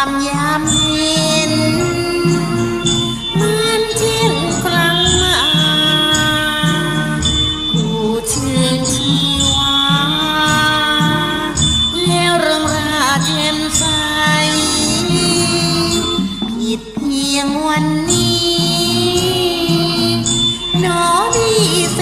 ามยามเย็นเหมือนเที่ยงกลางมากูเชื่อชีวาแล้วเรื่องราเทมใสผิดเพียงวันนี้ น้อดีเซ